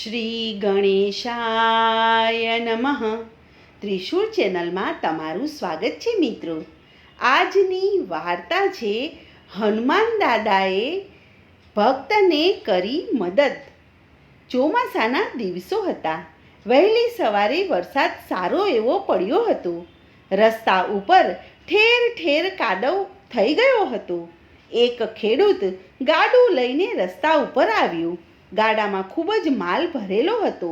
શ્રી ગણેશાય નમઃ. ત્રિશુર ચેનલમાં તમારું સ્વાગત છે મિત્રો. આજની વાર્તા છે, હનુમાન દાદાએ ભક્તને કરી મદદ. ચોમાસાના દિવસો હતા. વહેલી સવારે વરસાદ સારો એવો પડ્યો હતો. રસ્તા ઉપર ઠેર ઠેર કાદવ થઈ ગયો હતો. એક ખેડૂત ગાડું લઈને રસ્તા ઉપર આવ્યું. ગાડામાં ખૂબ જ માલ ભરેલો હતો.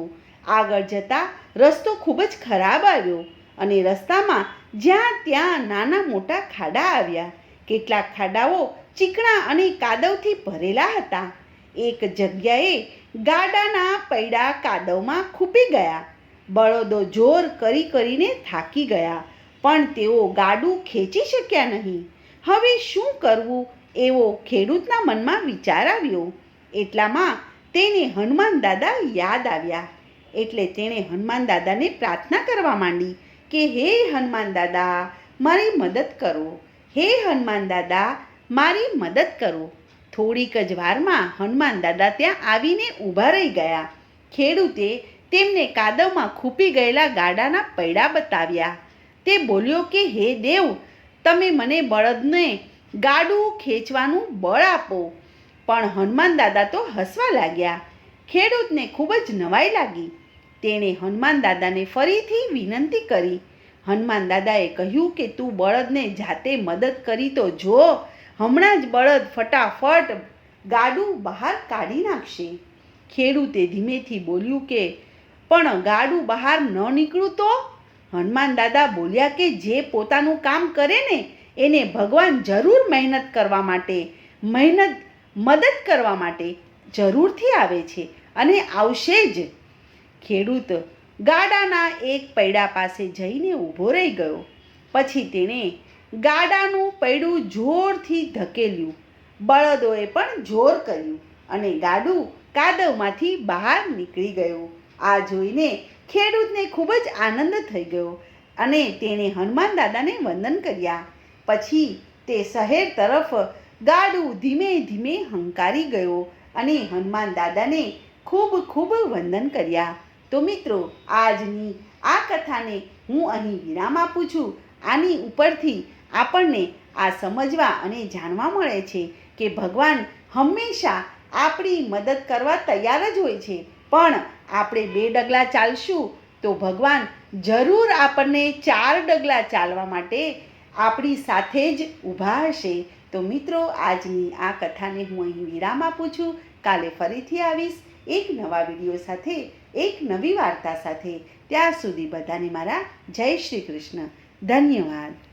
આગળ જતા રસ્તો ખૂબ જ ખરાબ આવ્યો અને રસ્તામાં જ્યાં ત્યાં નાના મોટા ખાડા આવ્યા. કેટલાક ખાડાઓ ચીકણા અને કાદવથી ભરેલા હતા. એક જગ્યાએ ગાડાના પૈડા કાદવમાં ખૂપી ગયા. બળદો જોર કરી કરીને થાકી ગયા, પણ તેઓ ગાડું ખેંચી શક્યા નહીં. હવે શું કરવું? એવો ખેડૂતના મનમાં વિચાર આવ્યો. એટલામાં તેને હનુમાન દાદા યાદ આવ્યા. એટલે તેણે હનુમાન દાદાને પ્રાર્થના કરવા માંડી કે, હે હનુમાન દાદા, મારી મદદ કરો. હે હનુમાન દાદા, મારી મદદ કરો. થોડીક જ વારમાં હનુમાન દાદા ત્યાં આવીને ઊભા રહી ગયા. ખેડૂતે તેમને કાદવમાં ખૂપી ગયેલા ગાડાના પૈડા બતાવ્યા. તે બોલ્યો કે, હે દેવ, તમે મને બળદને ગાડું ખેંચવાનું બળ આપો. પણ હનુમાન દાદા તો હસવા લાગ્યા. ખેડૂતને ખૂબ જ નવાઈ લાગી. તેણે હનુમાન દાદાને ફરીથી વિનંતી કરી. હનુમાન દાદાએ કહ્યું કે, તું બળદને જાતે મદદ કરી તો જો. હમણાં જ બળદ ફટાફટ ગાડું બહાર કાઢી નાખશે. ખેડૂતે ધીમેથી બોલ્યું કે, પણ ગાડું બહાર ન નીકળું તો? હનુમાન દાદા બોલ્યા કે, જે પોતાનું કામ કરે ને, એને ભગવાન જરૂર મહેનત કરવા માટે. મહેનત મદદ કરવા માટે જરૂરથી આવે છે અને આવશે જ. ખેડૂત ગાડાના એક પૈડા પાસે જઈને ઊભો રહી ગયો. પછી તેણે ગાડાનું પૈડું જોરથી ધકેલ્યું. બળદોએ પણ જોર કર્યું અને ગાડું કાદવમાંથી બહાર નીકળી ગયું. આ જોઈને ખેડૂતને ખૂબ જ આનંદ થઈ ગયો અને તેણે હનુમાન દાદાને વંદન કર્યા. પછી તે શહેર તરફ ગાડું ધીમે ધીમે હંકારી ગયો અને હનુમાન દાદાને ખૂબ ખૂબ વંદન કર્યા. તો મિત્રો, આજની આ કથાને હું અહીં વિરામ આપું છું. આની ઉપરથી આપણને આ સમજવા અને જાણવા મળે છે કે ભગવાન હંમેશા આપણી મદદ કરવા તૈયાર જ હોય છે. પણ આપણે બે ડગલા ચાલશું તો ભગવાન જરૂર આપણને ચાર ડગલા ચાલવા માટે આપણી સાથે જ ઊભા હશે. તો મિત્રો, આજની આ કથાને હું અહીં વિરામ આપું છું. કાલે ફરીથી આવીશ એક નવા વીડિયો સાથે, એક નવી વાર્તા સાથે. ત્યાં સુધી બધાને મારા જય શ્રી કૃષ્ણ. ધન્યવાદ.